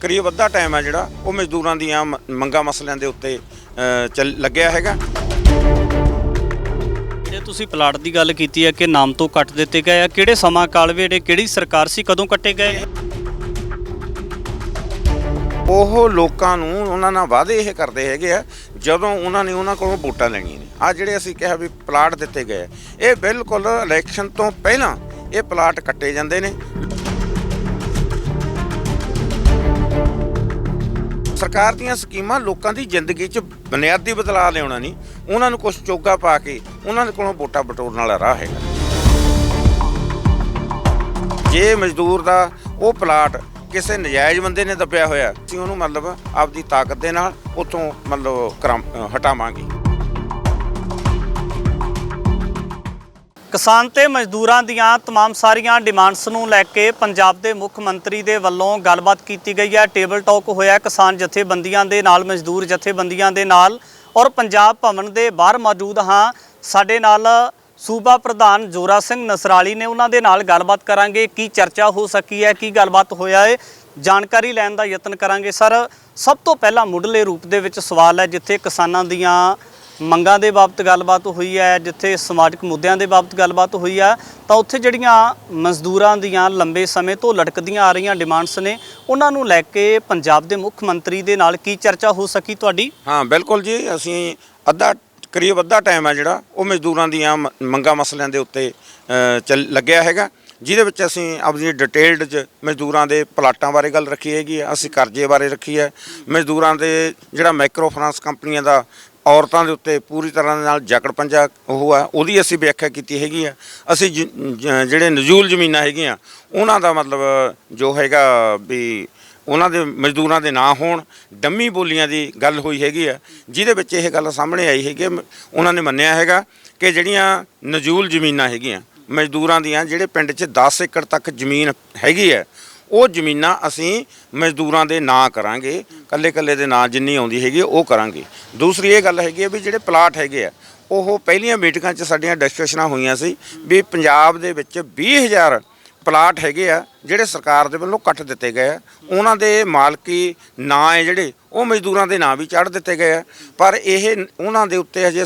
ਕਰੀਬ ਅੱਧਾ ਟਾਈਮ ਹੈ ਜਿਹੜਾ ਉਹ ਮਜ਼ਦੂਰਾਂ ਦੀਆਂ ਮੰਗਾਂ ਮਸਲਿਆਂ ਦੇ ਉੱਤੇ ਲੱਗਿਆ ਹੈਗਾ। ਜੇ ਤੁਸੀਂ ਪਲਾਟ ਦੀ ਗੱਲ ਕੀਤੀ ਹੈ ਕਿ ਨਾਮ ਤੋਂ ਕੱਟ ਦਿੱਤੇ ਗਏ ਆ ਕਿਹੜੇ ਸਮਾਂ ਕਾਲ ਵੇੜੇ ਕਿਹੜੀ ਸਰਕਾਰ ਸੀ ਕਦੋਂ ਕੱਟੇ ਗਏ? ਉਹ ਲੋਕਾਂ ਨੂੰ ਉਹਨਾਂ ਨਾਲ ਵਾਅਦੇ ਇਹ ਕਰਦੇ ਹੈਗੇ ਆ ਜਦੋਂ ਉਹਨਾਂ ਨੇ ਉਹਨਾਂ ਕੋਲੋਂ ਵੋਟਾਂ ਲੈਣੀਆਂ ਨੇ। ਆ ਜਿਹੜੇ ਅਸੀਂ ਕਿਹਾ ਵੀ ਪਲਾਟ ਦਿੱਤੇ ਗਏ ਇਹ ਬਿਲਕੁਲ ਇਲੈਕਸ਼ਨ ਤੋਂ ਪਹਿਲਾਂ ਇਹ ਪਲਾਟ ਕੱਟੇ ਜਾਂਦੇ ਨੇ। ਸਰਕਾਰ ਦੀਆਂ ਸਕੀਮਾਂ ਲੋਕਾਂ ਦੀ ਜ਼ਿੰਦਗੀ 'ਚ ਬੁਨਿਆਦੀ ਬਦਲਾਅ ਲਿਆਉਣਾ ਨਹੀਂ, ਉਹਨਾਂ ਨੂੰ ਕੁਝ ਚੋਗਾ ਪਾ ਕੇ ਉਹਨਾਂ ਦੇ ਕੋਲੋਂ ਵੋਟਾਂ ਬਟੋਰਨ ਵਾਲਾ ਰਾਹ ਹੈਗਾ। ਜੇ ਮਜ਼ਦੂਰ ਦਾ ਉਹ ਪਲਾਟ ਕਿਸੇ ਨਜਾਇਜ਼ ਬੰਦੇ ਨੇ ਦੱਬਿਆ ਹੋਇਆ, ਅਸੀਂ ਉਹਨੂੰ ਮਤਲਬ ਆਪਦੀ ਤਾਕਤ ਦੇ ਨਾਲ ਉਤੋਂ ਮਤਲਬ ਕਰਾਮ- ਹਟਾਵਾਂਗੇ। ਕਿਸਾਨ ਤੇ ਮਜ਼ਦੂਰਾਂ ਦੀਆਂ तमाम ਸਾਰੀਆਂ ਡਿਮਾਂਡਸ ਨੂੰ ਲੈ ਕੇ ਪੰਜਾਬ ਦੇ ਮੁੱਖ ਮੰਤਰੀ ਦੇ ਵੱਲੋਂ ਗੱਲਬਾਤ ਕੀਤੀ ਗਈ ਹੈ ਟੇਬਲ ਟਾਕ ਹੋਇਆ ਕਿਸਾਨ ਜਥੇਬੰਦੀਆਂ ਦੇ ਨਾਲ ਮਜ਼ਦੂਰ ਜਥੇਬੰਦੀਆਂ ਦੇ ਨਾਲ ਔਰ ਪੰਜਾਬ ਭਵਨ ਦੇ ਬਾਹਰ ਮੌਜੂਦ ਹਾਂ ਸਾਡੇ ਨਾਲ ਸੂਬਾ ਪ੍ਰਧਾਨ ਜੋਰਾ ਸਿੰਘ ਨਸਰਾਲੀ ਨੇ ਉਹਨਾਂ ਦੇ ਨਾਲ ਗੱਲਬਾਤ ਕਰਾਂਗੇ ਕੀ ਚਰਚਾ ਹੋ ਸਕੀ ਹੈ ਕੀ ਗੱਲਬਾਤ ਹੋਇਆ ਹੈ ਜਾਣਕਾਰੀ ਲੈਣ ਦਾ ਯਤਨ ਕਰਾਂਗੇ ਸਰ ਸਭ ਤੋਂ ਪਹਿਲਾਂ ਮੁੱਢਲੇ ਰੂਪ ਦੇ ਵਿੱਚ ਸਵਾਲ ਹੈ ਜਿੱਥੇ ਕਿਸਾਨਾਂ ਦੀਆਂ ਮੰਗਾਂ ਦੇ ਬਾਬਤ ਗੱਲਬਾਤ ਹੋਈ ਹੈ, ਜਿੱਥੇ ਸਮਾਜਿਕ ਮੁੱਦਿਆਂ ਦੇ ਬਾਬਤ ਗੱਲਬਾਤ ਹੋਈ ਆ ਤਾਂ ਉੱਥੇ ਜਿਹੜੀਆਂ ਮਜ਼ਦੂਰਾਂ ਦੀਆਂ ਲੰਬੇ ਸਮੇਂ ਤੋਂ ਲਟਕਦੀਆਂ ਆ ਰਹੀਆਂ ਡਿਮਾਂਡਸ ਨੇ, ਉਹਨਾਂ ਨੂੰ ਲੈ ਕੇ ਪੰਜਾਬ ਦੇ ਮੁੱਖ ਮੰਤਰੀ ਦੇ ਨਾਲ ਕੀ ਚਰਚਾ ਹੋ ਸਕੀ ਤੁਹਾਡੀ? ਹਾਂ, ਬਿਲਕੁਲ ਜੀ, ਅਸੀਂ ਅੱਧਾ, ਕਰੀਬ ਅੱਧਾ ਟਾਈਮ ਹੈ ਜਿਹੜਾ, ਉਹ ਮਜ਼ਦੂਰਾਂ ਦੀਆਂ ਮ- ਮੰਗਾਂ ਮਸਲਿਆਂ ਦੇ ਉੱਤੇ ਚੱਲ, ਲੱਗਿਆ ਹੈਗਾ, ਜਿਹਦੇ ਵਿੱਚ ਅਸੀਂ ਆਪਣੀ ਡਿਟੇਲਡ ਚ ਮਜ਼ਦੂਰਾਂ ਦੇ ਪਲਾਟਾਂ ਬਾਰੇ ਗੱਲ ਰੱਖੀ ਹੈਗੀ ਹੈ, ਅਸੀਂ ਕਰਜ਼ੇ ਬਾਰੇ ਰੱਖੀ ਹੈ, ਮਜ਼ਦੂਰਾਂ ਦੇ ਜਿਹੜਾ ਮਾਈਕਰੋ ਫਾਈਨਾਂਸ ਕੰਪਨੀਆਂ ਦਾ ਔਰਤਾਂ ਦੇ ਉੱਤੇ ਪੂਰੀ ਤਰ੍ਹਾਂ ਦੇ ਨਾਲ ਜਕੜ ਪੰਜਾ ਉਹ ਆ ਉਹਦੀ ਅਸੀਂ ਵਿਆਖਿਆ ਕੀਤੀ ਹੈਗੀ ਆ। ਅਸੀਂ ਜ- ਜਿਹੜੇ ਨਜ਼ੂਲ ਜ਼ਮੀਨਾਂ ਹੈਗੀਆਂ, ਉਹਨਾਂ ਦਾ ਮਤਲਬ ਜੋ ਹੈਗਾ ਵੀ ਉਹਨਾਂ ਦੇ ਮਜ਼ਦੂਰਾਂ ਦੇ ਨਾਂ ਹੋਣ, ਡੰਮੀ ਬੋਲੀਆਂ ਦੀ ਗੱਲ ਹੋਈ ਹੈਗੀ ਆ, ਜਿਹਦੇ ਵਿੱਚ ਇਹ ਗੱਲ ਸਾਹਮਣੇ ਆਈ ਹੈਗੀ ਮ- ਉਹਨਾਂ ਨੇ ਮੰਨਿਆ ਹੈਗਾ ਕਿ ਜਿਹੜੀਆਂ ਨਜ਼ੂਲ ਜ਼ਮੀਨਾਂ ਹੈਗੀਆਂ, ਮਜ਼ਦੂਰਾਂ ਦੀਆਂ, ਜਿਹੜੇ ਪਿੰਡ 'ਚ 10 ਏਕੜ ਤੱਕ ਜ਼ਮੀਨ ਹੈਗੀ ਹੈ ਉਹ ਜ਼ਮੀਨਾਂ ਅਸੀਂ ਮਜ਼ਦੂਰਾਂ ਦੇ ਨਾਂ ਕਰਾਂਗੇ ਕੱਲੇ ਕੱਲੇ ਦੇ ਨਾਂ ਜਿੰਨੀ ਆਉਂਦੀ ਹੈਗੀ ਉਹ ਕਰਾਂਗੇ। ਦੂਸਰੀ ਇਹ ਗੱਲ ਹੈਗੀ ਹੈ ਵੀ ਜਿਹੜੇ ਪਲਾਟ ਹੈਗੇ ਆ, ਉਹ ਪਹਿਲੀਆਂ ਮੀਟਿੰਗਾਂ 'ਚ ਸਾਡੀਆਂ ਡਿਸਕਸ਼ਨਾਂ ਹੋਈਆਂ ਸੀ ਵੀ ਪੰਜਾਬ ਦੇ ਵਿੱਚ 20000 ਪਲਾਟ ਹੈਗੇ ਆ ਜਿਹੜੇ ਸਰਕਾਰ ਦੇ ਵੱਲੋਂ ਕੱਟ ਦਿੱਤੇ ਗਏ ਆ। ਉਹਨਾਂ ਦੇ ਮਾਲਕੀ ਨਾਂ ਹੈ ਜਿਹੜੇ, ਉਹ ਮਜ਼ਦੂਰਾਂ ਦੇ ਨਾਂ ਵੀ ਚੜ੍ਹ ਦਿੱਤੇ ਗਏ ਆ। ਪਰ ਇਹ, ਉਹਨਾਂ ਦੇ ਉੱਤੇ ਹਜੇ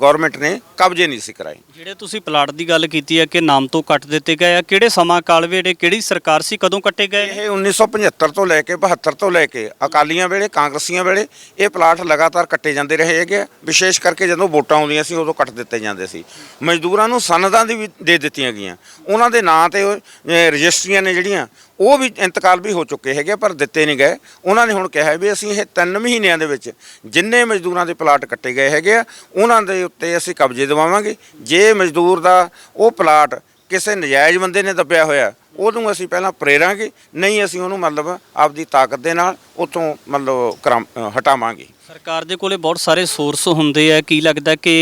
ਗਵਰਨਮੈਂਟ ਨੇ ਕਬਜ਼ੇ ਨਹੀਂ ਸੀ ਕਰਾਏ। ਜਿਹੜੇ ਤੁਸੀਂ ਪਲਾਟ ਦੀ ਗੱਲ ਕੀਤੀ ਹੈ ਕਿ ਨਾਮ ਤੋਂ ਕੱਟ ਦਿੱਤੇ ਗਏ ਆ, ਕਿਹੜੇ ਸਮਾਂ ਕਾਲ ਵੇੜੇ ਕਿਹੜੀ ਸਰਕਾਰ ਸੀ, ਕਦੋਂ ਕੱਟੇ ਗਏ ਇਹ 1975 ਤੋਂ ਲੈ ਕੇ 72 ਤੋਂ ਲੈ ਕੇ ਅਕਾਲੀਆਂ ਵੇਲੇ, ਕਾਂਗਰਸੀਆਂ ਵੇਲੇ, ਇਹ ਪਲਾਟ ਲਗਾਤਾਰ ਕੱਟੇ ਜਾਂਦੇ ਰਹੇ ਹੈਗੇ ਆ। ਵਿਸ਼ੇਸ਼ ਕਰਕੇ ਜਦੋਂ ਵੋਟਾਂ ਆਉਂਦੀਆਂ ਸੀ, ਉਦੋਂ ਕੱਟ ਦਿੱਤੇ ਜਾਂਦੇ ਸੀ। ਮਜ਼ਦੂਰਾਂ ਨੂੰ ਸਨਦਾਂ ਦੀ ਵੀ ਦੇ ਦਿੱਤੀਆਂ ਗਈਆਂ। ਉਹਨਾਂ ਦੇ ਨਾਂ ਤੇ ਰਜਿਸਟਰੀਆਂ ਨੇ ਜਿਹੜੀਆਂ, ਉਹ ਵੀ ਇੰਤਕਾਲ ਵੀ ਹੋ ਚੁੱਕੇ ਹੈਗੇ ਪਰ ਦਿੱਤੇ ਨਹੀਂ ਗਏ। ਉਹਨਾਂ ਨੇ ਹੁਣ ਕਿਹਾ ਵੀ ਅਸੀਂ ਇਹ 3 ਮਹੀਨਿਆਂ ਦੇ ਵਿੱਚ ਜਿੰਨੇ ਮਜ਼ਦੂਰਾਂ ਦੇ ਪਲਾਟ ਕੱਟੇ ਗਏ ਹੈਗੇ ਆ, ਉਹਨਾਂ ਦੇ ਉੱਤੇ ਅਸੀਂ ਕਬਜ਼ੇ ਦਿਵਾਵਾਂਗੇ। ਜੇ ਮਜ਼ਦੂਰ ਦਾ ਉਹ ਪਲਾਟ ਕਿਸੇ ਨਜਾਇਜ਼ ਬੰਦੇ ਨੇ ਦੱਬਿਆ ਹੋਇਆ, ਉਹਨੂੰ ਅਸੀਂ ਪਹਿਲਾਂ ਪ੍ਰੇਰਾਂਗੇ, ਨਹੀਂ ਅਸੀਂ ਉਹਨੂੰ ਮਤਲਬ ਆਪਦੀ ਤਾਕਤ ਦੇ ਨਾਲ ਉਤੋਂ ਮਤਲਬ ਕਰਾਮ- ਹਟਾਵਾਂਗੇ। ਸਰਕਾਰ ਦੇ ਕੋਲੇ ਬਹੁਤ ਸਾਰੇ ਸੋਰਸ ਹੁੰਦੇ ਆ। ਕੀ ਲੱਗਦਾ ਕਿ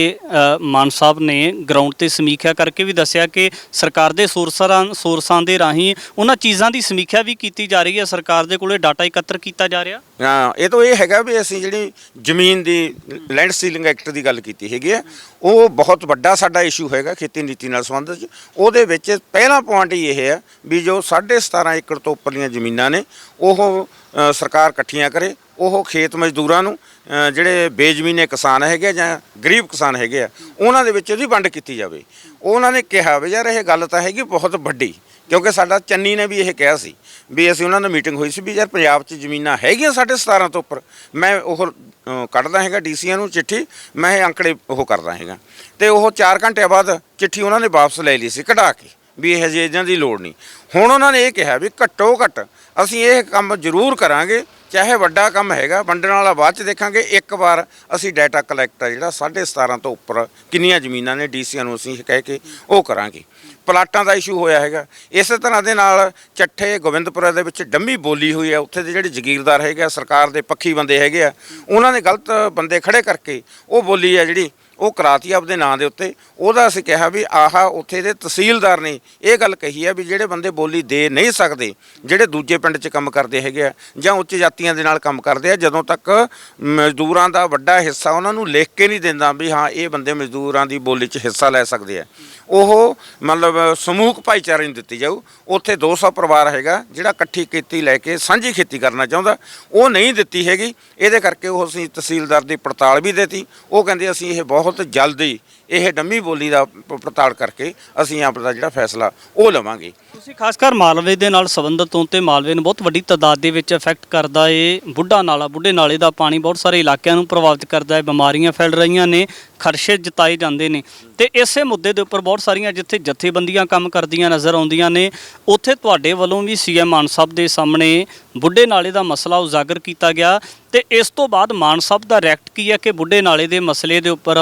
ਮਾਨ ਸਾਹਿਬ ਨੇ ਗਰਾਊਂਡ ਤੇ ਸਮੀਖਿਆ ਕਰਕੇ ਵੀ ਦੱਸਿਆ ਕਿ ਸਰਕਾਰ ਦੇ ਸੋਰਸਾਂ ਸੋਰਸਾਂ ਦੇ ਰਾਹੀਂ ਉਹਨਾਂ ਚੀਜ਼ਾਂ ਦੀ ਸਮੀਖਿਆ ਵੀ ਕੀਤੀ ਜਾ ਰਹੀ ਹੈ। ਸਰਕਾਰ ਦੇ ਕੋਲੇ ਡਾਟਾ ਇਕੱਤਰ ਕੀਤਾ ਜਾ ਰਿਹਾ। ਹਾਂ, ਇਹ ਤਾਂ ਇਹ ਹੈਗਾ ਵੀ ਅਸੀਂ ਜਿਹੜੀ ਜ਼ਮੀਨ ਦੀ ਲੈਂਡ ਸੀਲਿੰਗ ਐਕਟ ਦੀ ਗੱਲ ਕੀਤੀ ਹੈਗੀ ਹੈ, ਉਹ ਬਹੁਤ ਵੱਡਾ ਸਾਡਾ ਇਸ਼ੂ ਹੈਗਾ ਖੇਤੀ ਨੀਤੀ ਨਾਲ ਸੰਬੰਧਿਤ। ਉਹਦੇ ਵਿੱਚ ਪਹਿਲਾ ਪੁਆਇੰਟ ਇਹ ਹੈ ਵੀ ਜੋ 17.5 ਏਕੜ ਤੋਂ ਉੱਪਰਲੀਆਂ ਜ਼ਮੀਨਾਂ ਨੇ, ਉਹ ਸਰਕਾਰ ਇਕੱਠੀਆਂ ਕਰੇ। ਉਹ ਖੇਤ ਮਜ਼ਦੂਰਾਂ ਨੂੰ ਅ, ਜਿਹੜੇ ਬੇਜ਼ਮੀਨੇ ਕਿਸਾਨ ਹੈਗੇ ਆ ਜਾਂ ਗਰੀਬ ਕਿਸਾਨ ਹੈਗੇ ਆ ਉਹਨਾਂ ਦੇ ਵਿੱਚ ਉਹਦੀ ਵੰਡ ਕੀਤੀ ਜਾਵੇ। ਉਹਨਾਂ ਨੇ ਕਿਹਾ ਵੀ ਯਾਰ ਇਹ ਗੱਲ ਤਾਂ ਹੈਗੀ ਬਹੁਤ ਵੱਡੀ ਕਿਉਂਕਿ ਸਾਡਾ ਚੰਨੀ ਨੇ ਵੀ ਇਹ ਕਿਹਾ ਸੀ ਵੀ ਅਸੀਂ ਉਹਨਾਂ ਨਾਲ ਮੀਟਿੰਗ ਹੋਈ ਸੀ ਵੀ ਯਾਰ ਪੰਜਾਬ 'ਚ ਜ਼ਮੀਨਾਂ ਹੈਗੀਆਂ ਸਾਡੇ 17 ਤੋਂ ਉੱਪਰ। ਮੈਂ ਉਹ ਅ, ਕੱਢਦਾ ਹੈਗਾ ਡੀਸੀਆਂ ਨੂੰ ਚਿੱਠੀ ਮੈਂ ਇਹ ਅੰਕੜੇ ਉਹ ਕਰਦਾ ਹੈਗਾ। ਤੇ ਉਹ 4 ਘੰਟੇ ਬਾਅਦ ਚਿੱਠੀ ਉਹਨਾਂ ਨੇ ਵਾਪਸ ਲੈ ਲਈ ਸੀ ਕਢਾ ਕੇ ਵੀ ਇਹ ਜਿਹੇ ਇਹਨਾਂ ਦੀ ਲੋੜ ਨਹੀਂ। ਹੁਣ ਉਹਨਾਂ ਨੇ ਇਹ ਕਿਹਾ ਵੀ ਘੱਟੋ ਘੱਟ ਅਸੀਂ ਇਹ ਕੰਮ ਜ਼ਰੂਰ ਕਰਾਂਗੇ ਚਾਹੇ ਵੱਡਾ ਕੰਮ ਹੈਗਾ, ਵੰਡਣ ਵਾਲਾ ਬਾਅਦ ਚ ਦੇਖਾਂਗੇ, ਇੱਕ ਵਾਰ ਅਸੀਂ ਡਾਟਾ ਕਲੈਕਟ ਆ ਜਿਹੜਾ 17.5 ਤੋਂ ਉੱਪਰ ਕਿੰਨੀਆਂ ਜ਼ਮੀਨਾਂ ਨੇ ਡੀਸੀਆਂ ਨੂੰ ਅਸੀਂ ਕਹਿ ਕੇ ਉਹ ਕਰਾਂਗੇ। ਪਲਾਟਾਂ ਦਾ ਇਸ਼ੂ ਹੋਇਆ ਹੈਗਾ। ਇਸੇ ਤਰ੍ਹਾਂ ਦੇ ਨਾਲ ਚੱਠੇ ਗੋਬਿੰਦਪੁਰਾ ਦੇ ਵਿੱਚ ਡੰਮੀ ਬੋਲੀ ਹੋਈ ਹੈ ਉੱਥੇ ਦੇ ਜਿਹੜੇ ਜ਼ਗੀਰਦਾਰ ਹੈਗੇ ਆ, ਸਰਕਾਰ ਦੇ ਪੱਖੀ ਬੰਦੇ ਹੈਗੇ ਆ, ਉਹਨਾਂ ਨੇ ਗਲਤ ਬੰਦੇ ਖੜੇ ਕਰਕੇ ਉਹ ਬੋਲੀ ਹੈ ਜਿਹੜੀ ਉਹ ਕਰਾਤੀ ਆਪਦੇ ਨਾਂ ਦੇ ਉੱਤੇ। ਉਹਦਾ ਅਸੀਂ ਕਿਹਾ ਵੀ ਆਹ, ਉੱਥੇ ਦੇ ਤਹਿਸੀਲਦਾਰ ਨੇ ਇਹ ਗੱਲ ਕਹੀ ਹੈ ਵੀ ਜਿਹੜੇ ਬੰਦੇ ਬੋਲੀ ਦੇ ਨਹੀਂ ਸਕਦੇ, ਜਿਹੜੇ ਦੂਜੇ ਪਿੰਡ 'ਚ ਕੰਮ ਕਰਦੇ ਹੈਗੇ ਆ ਜਾਂ ਉੱਚ ਜਾਤੀਆਂ ਦੇ ਨਾਲ ਕੰਮ ਕਰਦੇ ਆ, ਜਦੋਂ ਤੱਕ ਮਜ਼ਦੂਰਾਂ ਦਾ ਵੱਡਾ ਹਿੱਸਾ ਉਹਨਾਂ ਨੂੰ ਲਿਖ ਕੇ ਨਹੀਂ ਦਿੰਦਾ ਵੀ ਹਾਂ, ਇਹ ਬੰਦੇ ਮਜ਼ਦੂਰਾਂ ਦੀ ਬੋਲੀ 'ਚ ਹਿੱਸਾ ਲੈ ਸਕਦੇ ਆ। ਉਹ ਮਤਲਬ ਸਮੂਹਕ ਭਾਈਚਾਰੇ ਨੂੰ ਦਿੱਤੀ ਜਾਊ। ਉੱਥੇ 200 ਪਰਿਵਾਰ ਹੈਗਾ, ਜਿਹੜਾ ਇਕੱਠੀ ਖੇਤੀ ਲੈ ਕੇ ਸਾਂਝੀ ਖੇਤੀ ਕਰਨਾ ਚਾਹੁੰਦਾ। ਉਹ ਨਹੀਂ ਦਿੱਤੀ ਹੈਗੀ। ਇਹਦੇ ਕਰਕੇ ਉਹ ਅਸੀਂ ਤਹਿਸੀਲਦਾਰ ਦੀ ਪੜਤਾਲ ਵੀ ਦਿੱਤੀ। ਉਹ ਕਹਿੰਦੇ ਅਸੀਂ ਇਹ ਬਹੁਤ ਬਹੁਤ ਜਲਦੀ ਇਹ ਡੰਮੀ ਬੋਲੀ ਦਾ ਪ- ਪੜਤਾਲ ਕਰਕੇ ਅਸੀਂ ਆਪਣਾ ਜਿਹੜਾ ਫੈਸਲਾ ਉਹ ਲਵਾਂਗੇ। ਤੁਸੀਂ ਖਾਸ ਕਰ ਮਾਲਵੇ ਦੇ ਨਾਲ ਸੰਬੰਧਿਤ ਹੋ ਤੇ ਮਾਲਵੇ ਨੂੰ ਬਹੁਤ ਵੱਡੀ ਤਾਦਾਦ ਦੇ ਵਿੱਚ ਇਫੈਕਟ ਕਰਦਾ ਏ ਬੁੱਢਾ ਨਾਲਾ, ਬੁੱਢੇ ਨਾਲੇ ਦਾ ਪਾਣੀ ਬਹੁਤ ਸਾਰੇ ਇਲਾਕਿਆਂ ਨੂੰ ਪ੍ਰਭਾਵਿਤ ਕਰਦਾ ਹੈ ਬਿਮਾਰੀਆਂ ਫੈਲ ਰਹੀਆਂ ਨੇ ਖਰਸ਼ੇ ਜਤਾਏ ਜਾਂਦੇ ਨੇ। ਤੇ ਇਸੇ ਮੁੱਦੇ ਦੇ ਉੱਪਰ ਬਹੁਤ ਸਾਰੀਆਂ ਜਿੱਥੇ ਜਥੇਬੰਦੀਆਂ ਕੰਮ ਕਰਦੀਆਂ ਨਜ਼ਰ ਆਉਂਦੀਆਂ ਨੇ, ਉੱਥੇ ਤੁਹਾਡੇ ਵੱਲੋਂ ਵੀ ਸੀਐਮ ਮਾਨ ਸਾਹਿਬ ਦੇ ਸਾਹਮਣੇ ਬੁੱਢੇ ਨਾਲੇ ਦਾ ਮਸਲਾ ਉਜਾਗਰ ਕੀਤਾ ਗਿਆ। ਤੇ ਇਸ ਤੋਂ ਬਾਅਦ ਮਾਨ ਸਾਹਿਬ ਦਾ ਰੈਕਟ ਕੀ ਹੈ ਕਿ ਬੁੱਢੇ ਨਾਲੇ ਦੇ ਮਸਲੇ ਦੇ ਉੱਪਰ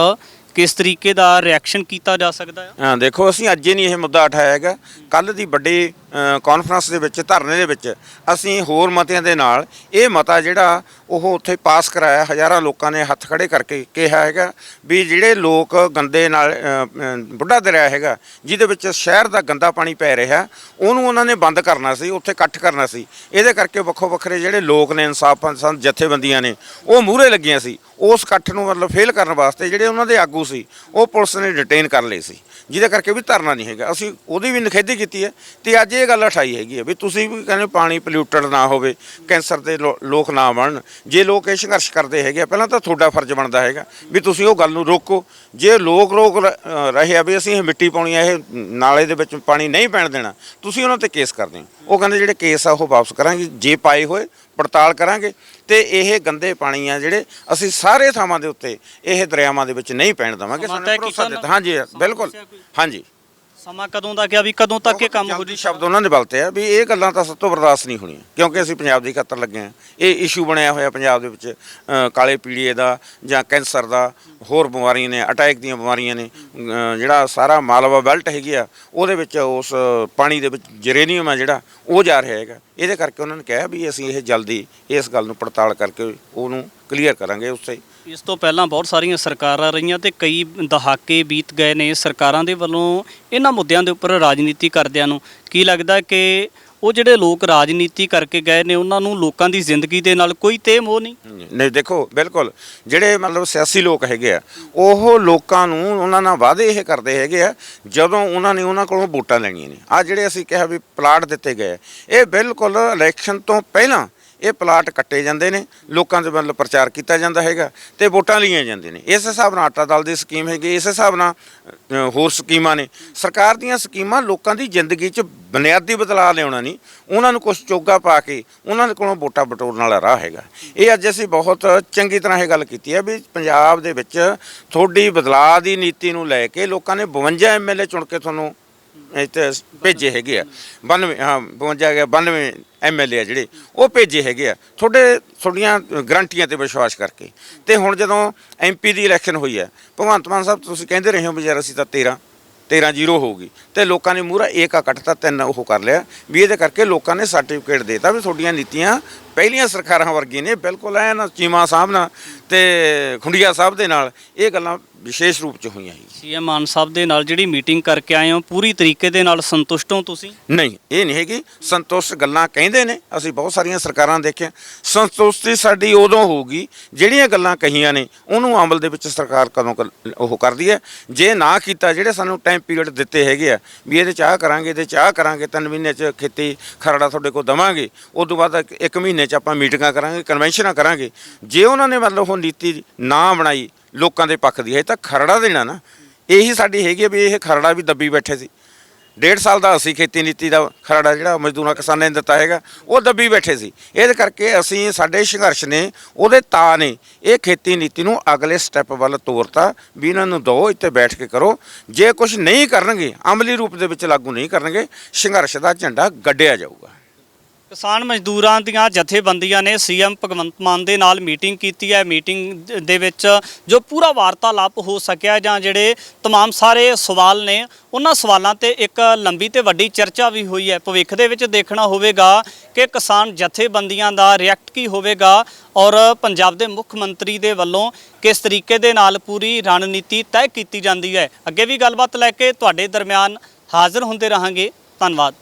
ਕਿਸ ਤਰੀਕੇ ਦਾ ਰਿਐਕਸ਼ਨ ਕੀਤਾ ਜਾ ਸਕਦਾ ਹੈ ਹਾਂ ਦੇਖੋ ਅਸੀਂ ਅੱਜ ਹੀ ਨਹੀਂ ਇਹ ਮੁੱਦਾ ਉਠਾਇਆ ਹੈਗਾ। ਕੱਲ ਦੀ ਵੱਡੀ ਅ, ਕਾਨਫਰੰਸ ਦੇ ਵਿੱਚ ਧਰਨੇ ਦੇ ਵਿੱਚ ਅਸੀਂ ਹੋਰ ਮਤਿਆਂ ਦੇ ਨਾਲ ਇਹ ਮਤਾ ਜਿਹੜਾ ਉਹ ਉੱਥੇ ਪਾਸ ਕਰਾਇਆ ਹਜ਼ਾਰਾਂ ਲੋਕਾਂ ਨੇ ਹੱਥ ਖੜੇ ਕਰਕੇ ਕਿਹਾ ਹੈਗਾ ਵੀ ਜਿਹੜੇ ਲੋਕ ਗੰਦੇ ਨਾਲ ਬੁੱਢਾ ਦਰਿਆ ਹੈਗਾ ਜਿਹਦੇ ਵਿੱਚ ਸ਼ਹਿਰ ਦਾ ਗੰਦਾ ਪਾਣੀ ਪੈ ਰਿਹਾ ਉਹਨੂੰ ਉਹਨਾਂ ਨੇ ਬੰਦ ਕਰਨਾ ਸੀ ਉੱਥੇ ਇਕੱਠ ਕਰਨਾ ਸੀ। ਇਹਦੇ ਕਰਕੇ ਵੱਖੋ ਵੱਖਰੇ ਜਿਹੜੇ ਲੋਕ ਨੇ ਇਨਸਾਫ ਪਸੰਦ ਜਥੇਬੰਦੀਆਂ ਨੇ ਉਹ ਮੂਹਰੇ ਲੱਗੀਆਂ ਸੀ। ਉਸ ਇਕੱਠ ਨੂੰ ਮਤਲਬ ਫੇਲ ਕਰਨ ਵਾਸਤੇ ਜਿਹੜੇ ਉਹਨਾਂ ਦੇ ਆਗੂ ਸੀ ਉਹ ਪੁਲਿਸ ਨੇ ਡਿਟੇਨ ਕਰ ਲਏ ਸੀ। ਜਿਹਦੇ ਕਰਕੇ ਵੀ ਧਰਨਾ ਨਹੀਂ ਹੈਗਾ। ਅਸੀਂ ਉਹਦੀ ਵੀ ਨਿਖੇਧੀ ਕੀਤੀ ਹੈ ਤੇ ਅੱਜ ਇਹ ਗੱਲ ਉਠਾਈ ਹੈਗੀ ਹੈ ਵੀ ਤੁਸੀਂ ਵੀ ਕਹਿੰਦੇ ਪਾਣੀ ਪੋਲਿਊਟਡ ਨਾ ਹੋਵੇ ਕੈਂਸਰ ਦੇ ਲੋਕ ਨਾ ਬਣਨ। ਜੇ ਲੋਕ ਇਹ ਸੰਘਰਸ਼ ਕਰਦੇ ਹੈਗੇ ਆ, ਪਹਿਲਾਂ ਤਾਂ ਤੁਹਾਡਾ ਫਰਜ਼ ਬਣਦਾ ਹੈਗਾ ਵੀ ਤੁਸੀਂ ਉਹ ਗੱਲ ਨੂੰ ਰੋਕੋ। ਜੇ ਲੋਕ ਰੋਕ ਰਹੇ ਆ ਵੀ ਅਸੀਂ ਇਹ ਮਿੱਟੀ ਪਾਉਣੀ ਆ ਇਹ ਨਾਲੇ ਦੇ ਵਿੱਚ ਪਾਣੀ ਨਹੀਂ ਪੈਣ ਦੇਣਾ ਤੁਸੀਂ ਉਹਨਾਂ ਤੇ ਕੇਸ ਕਰਦੇ ਹੋ। ਉਹ ਕਹਿੰਦੇ ਜਿਹੜੇ ਕੇਸ ਆ ਉਹ ਵਾਪਸ ਕਰਾਂਗੇ। ਜੇ ਪਾਏ ਹੋਏ ਪੜਤਾਲ ਕਰਾਂਗੇ ਤੇ ਇਹ ਗੰਦੇ ਪਾਣੀ ਆ ਜਿਹੜੇ ਅਸੀਂ ਸਾਰੇ ਥਾਵਾਂ ਦੇ ਉੱਤੇ ਇਹ ਦਰਿਆਵਾਂ ਦੇ ਵਿੱਚ ਨਹੀਂ ਪੈਣ ਦੇਵਾਂਗੇ ਸਾਨੂੰ ਭਰੋਸਾ ਦਿੱਤਾ? ਹਾਂਜੀ ਬਿਲਕੁਲ? ਹਾਂਜੀ ਸਮਾਂ ਕਦੋਂ ਦਾ ਕਿਹਾ ਵੀ ਕਦੋਂ ਤੱਕ ਇਹ ਕੰਮ ਹੋ ਜਲਦੀ ਸ਼ਬਦ ਉਹਨਾਂ ਦੇ ਬਲਤੇ ਆ ਵੀ ਇਹ ਗੱਲਾਂ ਤਾਂ ਸਭ ਤੋਂ ਬਰਦਾਸ਼ਤ ਨਹੀਂ ਹੋਣੀਆਂ ਕਿਉਂਕਿ ਅਸੀਂ ਪੰਜਾਬ ਦੀ ਖਾਤਰ ਲੱਗੇ ਆ ਇਹ ਇਸ਼ੂ ਬਣਿਆ ਹੋਇਆ ਪੰਜਾਬ ਦੇ ਵਿੱਚ ਅ, ਕਾਲੇ ਪੀਲੀਏ ਦਾ ਜਾਂ ਕੈਂਸਰ ਦਾ ਹੋਰ ਬਿਮਾਰੀਆਂ ਨੇ ਅਟੈਕ ਦੀਆਂ ਬਿਮਾਰੀਆਂ ਨੇ ਅ, ਜਿਹੜਾ ਸਾਰਾ ਮਾਲਵਾ ਬੈਲਟ ਹੈਗੀ ਆ ਉਹਦੇ ਵਿੱਚ ਉਸ ਪਾਣੀ ਦੇ ਵਿੱਚ ਜਰੇਨੀਅਮ ਆ ਜਿਹੜਾ ਉਹ ਜਾ ਰਿਹਾ ਹੈਗਾ। ਇਹਦੇ ਕਰਕੇ ਉਹਨਾਂ ਨੇ ਕਿਹਾ ਵੀ ਅਸੀਂ ਇਹ ਜਲਦੀ ਇਸ ਗੱਲ ਨੂੰ ਪੜਤਾਲ ਕਰਕੇ ਉਹਨੂੰ ਕਲੀਅਰ ਕਰਾਂਗੇ ਉਸੇ ਇਸ ਤੋਂ ਪਹਿਲਾਂ ਬਹੁਤ ਸਾਰੀਆਂ ਸਰਕਾਰਾਂ ਰਹੀਆਂ ਤੇ ਕਈ ਦਹਾਕੇ ਬੀਤ ਗਏ ਨੇ ਸਰਕਾਰਾਂ ਦੇ ਵੱਲੋਂ ਇਹਨਾਂ ਮੁੱਦਿਆਂ ਦੇ ਉੱਪਰ ਰਾਜਨੀਤੀ ਕਰਦਿਆਂ ਨੂੰ। ਕੀ ਲੱਗਦਾ ਕਿ ਉਹ ਜਿਹੜੇ ਲੋਕ ਰਾਜਨੀਤੀ ਕਰਕੇ ਗਏ ਨੇ ਉਹਨਾਂ ਨੂੰ ਲੋਕਾਂ ਦੀ ਜ਼ਿੰਦਗੀ ਦੇ ਨਾਲ ਕੋਈ ਤੇ ਮੋਹ ਨਹੀਂ? ਨਹੀਂ ਦੇਖੋ ਬਿਲਕੁਲ। ਜਿਹੜੇ ਮਤਲਬ ਸਿਆਸੀ ਲੋਕ ਹੈਗੇ ਆ ਉਹ ਲੋਕਾਂ ਨੂੰ ਉਹਨਾਂ ਨਾਲ ਵਾਅਦੇ ਇਹ ਕਰਦੇ ਹੈਗੇ ਆ ਜਦੋਂ ਉਹਨਾਂ ਨੇ ਉਹਨਾਂ ਕੋਲੋਂ ਵੋਟਾਂ ਲੈਣੀਆਂ ਨੇ। ਆ ਜਿਹੜੇ ਅਸੀਂ ਕਿਹਾ ਵੀ ਪਲਾਟ ਦਿੱਤੇ ਗਏ ਇਹ ਬਿਲਕੁਲ ਇਲੈਕਸ਼ਨ ਤੋਂ ਪਹਿਲਾਂ ਇਹ ਪਲਾਟ ਕੱਟੇ ਜਾਂਦੇ ਨੇ, ਲੋਕਾਂ ਦੇ ਵੱਲ ਪ੍ਰਚਾਰ ਕੀਤਾ ਜਾਂਦਾ ਹੈਗਾ ਤੇ ਵੋਟਾਂ ਲਈਆਂ ਜਾਂਦੀਆਂ ਨੇ। ਇਸ ਹਿਸਾਬ ਨਾਲ ਆਟਾ ਦਲ ਦੀ ਸਕੀਮ ਹੈਗੀ, ਇਸ ਹਿਸਾਬ ਨਾਲ ਹੋਰ ਸਕੀਮਾਂ ਨੇ। ਸਰਕਾਰ ਦੀਆਂ ਸਕੀਮਾਂ ਲੋਕਾਂ ਦੀ ਜ਼ਿੰਦਗੀ 'ਚ ਬੁਨਿਆਦੀ ਬਦਲਾਅ ਲਿਆਉਣਾ ਨਹੀਂ, ਉਹਨਾਂ ਨੂੰ ਕੁਝ ਚੋਗਾ ਪਾ ਕੇ ਉਹਨਾਂ ਦੇ ਕੋਲੋਂ ਵੋਟਾਂ ਬਟੋਰਨ ਵਾਲਾ ਰਾਹ ਹੈਗਾ। ਇਹ ਅੱਜ ਅਸੀਂ ਬਹੁਤ ਚੰਗੀ ਤਰ੍ਹਾਂ ਇਹ ਗੱਲ ਕੀਤੀ ਹੈ ਵੀ ਪੰਜਾਬ ਦੇ ਵਿੱਚ ਤੁਹਾਡੀ ਬਦਲਾਅ ਦੀ ਨੀਤੀ ਨੂੰ ਲੈ ਕੇ ਲੋਕਾਂ ਨੇ 52 ਐਮਐਲਏ ਚੁਣ ਕੇ ਤੁਹਾਨੂੰ ਇੱਥੇ ਭੇਜੇ ਹੈਗੇ ਆ। 92 ਹਾਂ 52 ਗਿਆ 92 ਐਮਐਲਏ ਆ ਜਿਹੜੇ, ਉਹ ਭੇਜੇ ਹੈਗੇ ਆ। ਤੁਹਾਡੇ, ਤੁਹਾਡੀਆਂ ਗਰੰਟੀਆਂ ਤੇ ਵਿਸ਼ਵਾਸ ਕਰਕੇ। ਤੇ ਹੁਣ ਜਦੋਂ ਐਮਪੀ ਦੀ ਇਲੈਕਸ਼ਨ ਹੋਈ ਹੈ ਭਗਵੰਤ ਮਾਨ ਸਾਹਿਬ, ਤੁਸੀਂ ਕਹਿੰਦੇ ਰਹੇ ਹੋ ਵੀ ਯਾਰ ਅਸੀਂ ਤਾਂ 13 13 ਜ਼ੀਰੋ ਹੋਊਗੀ। ਤੇ ਲੋਕਾਂ ਨੇ ਮੂਹਰਾ ਏਕਾ ਕੱਟਤਾ, ਤਿੰਨ ਉਹ ਕਰ ਲਿਆ। ਵੀ ਇਹਦੇ ਕਰਕੇ ਲੋਕਾਂ ਨੇ ਸਰਟੀਫਿਕੇਟ ਦੇਤਾ ਵੀ ਤੁਹਾਡੀਆਂ ਨੀਤੀਆਂ ਪਹਿਲੀਆਂ ਸਰਕਾਰਾਂ ਵਰਗੀਆਂ ਨੇ ਬਿਲਕੁਲ ਐਨ ਚੀਮਾ ਸਾਹਿਬ ਨਾਲ ਤੇ ਖੁੰਡੀਆ ਸਾਹਿਬ ਦੇ ਨਾਲ ਇਹ ਗੱਲਾਂ ਵਿਸ਼ੇਸ਼ ਰੂਪ ਚ ਹੋਈਆਂ ਜੀ ਸੀਐਮ ਮਾਨ ਸਾਹਿਬ ਦੇ ਨਾਲ ਜਿਹੜੀ ਮੀਟਿੰਗ ਕਰਕੇ ਆਏ ਹੋ ਪੂਰੀ ਤਰੀਕੇ ਦੇ ਨਾਲ ਸੰਤੁਸ਼ਟ ਹੋ ਤੁਸੀਂ? ਨਹੀਂ ਇਹ ਨਹੀਂ ਹੈਗੀ। ਸੰਤੁਸ਼ਟ ਗੱਲਾਂ ਕਹਿੰਦੇ ਨੇ ਅਸੀਂ ਬਹੁਤ ਸਾਰੀਆਂ ਸਰਕਾਰਾਂ ਦੇਖਿਆ। ਸੰਤੁਸ਼ਟੀ ਸਾਡੀ ਉਦੋਂ ਹੋਊਗੀ ਜਿਹੜੀਆਂ ਗੱਲਾਂ ਕਹੀਆਂ ਨੇ ਉਹਨੂੰ ਅਮਲ ਦੇ ਵਿੱਚ ਸਰਕਾਰ ਕਦੋਂ ਕਰ- ਉਹ ਕਰਦੀ ਹੈ। ਜੇ ਨਾ ਕੀਤਾ ਜਿਹੜੇ ਸਾਨੂੰ ਟਾਈਮ ਪੀਰੀਅਡ ਦਿੱਤੇ ਹੈਗੇ ਆ ਵੀ ਇਹਦੇ ਚਾਹ ਕਰਾਂਗੇ ਇਹਦੇ ਚਾਹ ਕਰਾਂਗੇ ਤਿੰਨ ਮਹੀਨੇ ਚ ਖੇਤੀ ਖਰੜਾ ਤੁਹਾਡੇ ਕੋਲ ਦਵਾਂਗੇ ਉਸ ਤੋਂ ਬਾਅਦ ਇੱਕ- ਇੱਕ ਮਹੀਨੇ ਚ ਆਪਾਂ ਮੀਟਿੰਗਾਂ ਕਰਾਂਗੇ ਕਨਵੈਨਸ਼ਨਾਂ ਕਰਾਂਗੇ। ਜੇ ਉਹਨਾਂ ਨੇ ਮਤਲਬ ਉਹ ਨੀਤੀ ਨਾ ਬਣਾਈ, ਲੋਕਾਂ ਦੇ ਪੱਖ ਦੀ ਹੈ ਤਾਂ ਖਰੜਾ ਦੇਣਾ ਨਾ। ਇਹੀ ਸਾਡੀ ਹੈਗੀ ਆ ਵੀ ਇਹ ਖਰੜਾ ਵੀ ਦੱਬੀ ਬੈਠੇ ਸੀ। ਡੇਢ ਸਾਲ ਦਾ ਅਸੀਂ ਖੇਤੀ ਨੀਤੀ ਦਾ ਖਰੜਾ ਜਿਹੜਾ ਮਜ਼ਦੂਰਾਂ ਕਿਸਾਨਾਂ ਨੇ ਦਿੱਤਾ ਹੈਗਾ, ਉਹ ਦੱਬੀ ਬੈਠੇ ਸੀ। ਇਹਦੇ ਕਰਕੇ ਅਸੀਂ, ਸਾਡੇ ਸੰਘਰਸ਼ ਨੇ, ਉਹਦੇ ਤਾ ਨੇ, ਇਹ ਖੇਤੀ ਨੀਤੀ ਨੂੰ ਅਗਲੇ ਸਟੈਪ ਵੱਲ ਤੋਰਤਾ ਵੀ ਇਹਨਾਂ ਨੂੰ ਦੋ ਇੱਥੇ ਬੈਠ ਕੇ ਕਰੋ। ਜੇ ਕੁਝ ਨਹੀਂ ਕਰਨਗੇ, ਅਮਲੀ ਰੂਪ ਦੇ ਵਿੱਚ ਲਾਗੂ ਨਹੀਂ ਕਰਨਗੇ, ਸੰਘਰਸ਼ ਦਾ ਝੰਡਾ ਗੱਡਿਆ ਜਾਊਗਾ। ਕਿਸਾਨ ਮਜ਼ਦੂਰਾਂ ਦੀਆਂ ਜਥੇਬੰਦੀਆਂ ਨੇ ਸੀਐਮ ਭਗਵੰਤ ਮਾਨ ਦੇ ਨਾਲ ਮੀਟਿੰਗ ਕੀਤੀ ਹੈ ਮੀਟਿੰਗ ਦ- ਦੇ ਵਿੱਚ ਜੋ ਪੂਰਾ ਵਾਰਤਾਲਾਪ ਹੋ ਸਕਿਆ ਜਾਂ ਜਿਹੜੇ तमाम ਸਾਰੇ ਸਵਾਲ ਨੇ ਉਹਨਾਂ ਸਵਾਲਾਂ ਤੇ ਇੱਕ ਲੰਬੀ ਤੇ ਵੱਡੀ ਚਰਚਾ ਵੀ ਹੋਈ ਹੈ ਭਵਿੱਖ ਦੇ ਵਿੱਚ ਦੇਖਣਾ ਹੋਵੇਗਾ ਕਿ ਕਿਸਾਨ ਜਥੇਬੰਦੀਆਂ ਦਾ ਰਿਐਕਟ ਕੀ ਹੋਵੇਗਾ ਔਰ ਪੰਜਾਬ ਦੇ ਮੁੱਖ ਮੰਤਰੀ ਦੇ ਵੱਲੋਂ ਕਿਸ ਤਰੀਕੇ ਦੇ ਨਾਲ ਪੂਰੀ ਰਣਨੀਤੀ ਤੈਅ ਕੀਤੀ ਜਾਂਦੀ ਹੈ ਅੱਗੇ ਵੀ ਗੱਲਬਾਤ ਲੈ ਕੇ ਤੁਹਾਡੇ ਦਰਮਿਆਨ ਹਾਜ਼ਰ ਹੁੰਦੇ ਰਹਾਂਗੇ ਧੰਨਵਾਦ